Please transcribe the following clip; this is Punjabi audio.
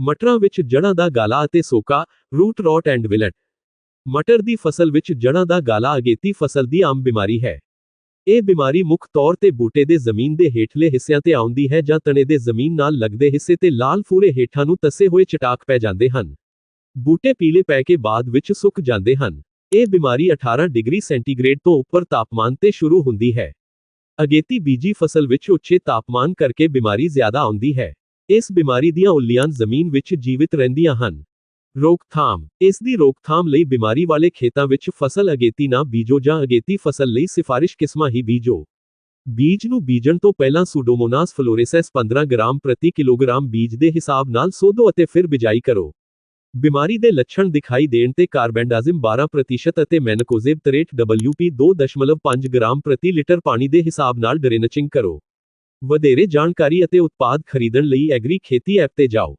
ਮਟਰਾਂ ਵਿੱਚ ਜੜ੍ਹਾਂ ਦਾ ਗਾਲਾ ਅਤੇ ਸੋਕਾ, ਰੂਟ ਰੋਟ ਐਂਡ ਵਿਲਟ ਮਟਰ ਦੀ ਫਸਲ ਵਿੱਚ ਜੜ੍ਹਾਂ ਦਾ ਗਾਲਾ ਅਗੇਤੀ ਫਸਲ ਦੀ ਆਮ ਬਿਮਾਰੀ ਹੈ। ਇਹ ਬਿਮਾਰੀ ਮੁੱਖ ਤੌਰ ਤੇ ਬੂਟੇ ਦੇ ਜ਼ਮੀਨ ਦੇ ਹੇਠਲੇ ਹਿੱਸਿਆਂ ਤੇ ਆਉਂਦੀ ਹੈ ਜਾਂ ਤਣੇ ਦੇ ਜ਼ਮੀਨ ਨਾਲ ਲੱਗਦੇ ਹਿੱਸੇ ਤੇ ਲਾਲ ਫੂਰੇ ਹੇਠਾਂ ਨੂੰ ਤਸੇ ਹੋਏ ਚਟਾਕ ਪੈ ਜਾਂਦੇ ਹਨ। ਬੂਟੇ ਪੀਲੇ ਪੈ ਕੇ ਬਾਅਦ ਵਿੱਚ ਸੁੱਕ ਜਾਂਦੇ ਹਨ। ਇਹ ਬਿਮਾਰੀ 18 ਡਿਗਰੀ ਸੈਂਟੀਗ੍ਰੇਡ ਤੋਂ ਉੱਪਰ ਤਾਪਮਾਨ ਤੇ ਸ਼ੁਰੂ ਹੁੰਦੀ ਹੈ। ਅਗੇਤੀ ਬੀਜੀ ਫਸਲ ਵਿੱਚ ਉੱਚੇ ਤਾਪਮਾਨ ਕਰਕੇ ਬਿਮਾਰੀ ਜ਼ਿਆਦਾ ਆਉਂਦੀ ਹੈ। ਇਸ ਬਿਮਾਰੀ ਦੀਆਂ ਉੱਲੀਆਂ ਜ਼ਮੀਨ ਵਿੱਚ ਜੀਵਿਤ ਰਹਿੰਦੀਆਂ ਹਨ। ਰੋਕਥਾਮ ਇਸ ਦੀ ਰੋਕਥਾਮ ਲਈ ਬਿਮਾਰੀ ਵਾਲੇ ਖੇਤਾਂ ਵਿੱਚ ਫਸਲ ਅਗੇਤੀ ਨਾ ਬੀਜੋ ਜਾਂ ਅਗੇਤੀ ਫਸਲ ਲਈ ਸਿਫਾਰਿਸ਼ ਕਿਸਮਾਂ ਹੀ ਬੀਜੋ। ਬੀਜ ਨੂੰ ਬੀਜਣ ਤੋਂ ਪਹਿਲਾਂ ਸੂਡੋਮੋਨਾਸ ਫਲੋਰੇਸੈਸ 15 ਗ੍ਰਾਮ ਪ੍ਰਤੀ ਕਿਲੋਗ੍ਰਾਮ ਬੀਜ ਦੇ ਹਿਸਾਬ ਨਾਲ ਸੋਧੋ ਅਤੇ ਫਿਰ ਬਿਜਾਈ ਕਰੋ। ਬਿਮਾਰੀ ਦੇ ਲੱਛਣ ਦਿਖਾਈ ਦੇਣ ਤੇ ਕਾਰਬੈਂਡਾਜ਼ਿਮ 12% ਅਤੇ ਮੈਨਕੋਜ਼ੇਬ 63 WP 2.5 ਗ੍ਰਾਮ ਪ੍ਰਤੀ ਲੀਟਰ ਪਾਣੀ ਦੇ ਹਿਸਾਬ ਨਾਲ ਡਰੇਨਚਿੰਗ ਕਰੋ। ਵਧੇਰੇ ਜਾਣਕਾਰੀ ਅਤੇ ਉਤਪਾਦ ਖਰੀਦਣ ਲਈ ਐਗਰੀ ਖੇਤੀ ਐਪ ਤੇ ਜਾਓ।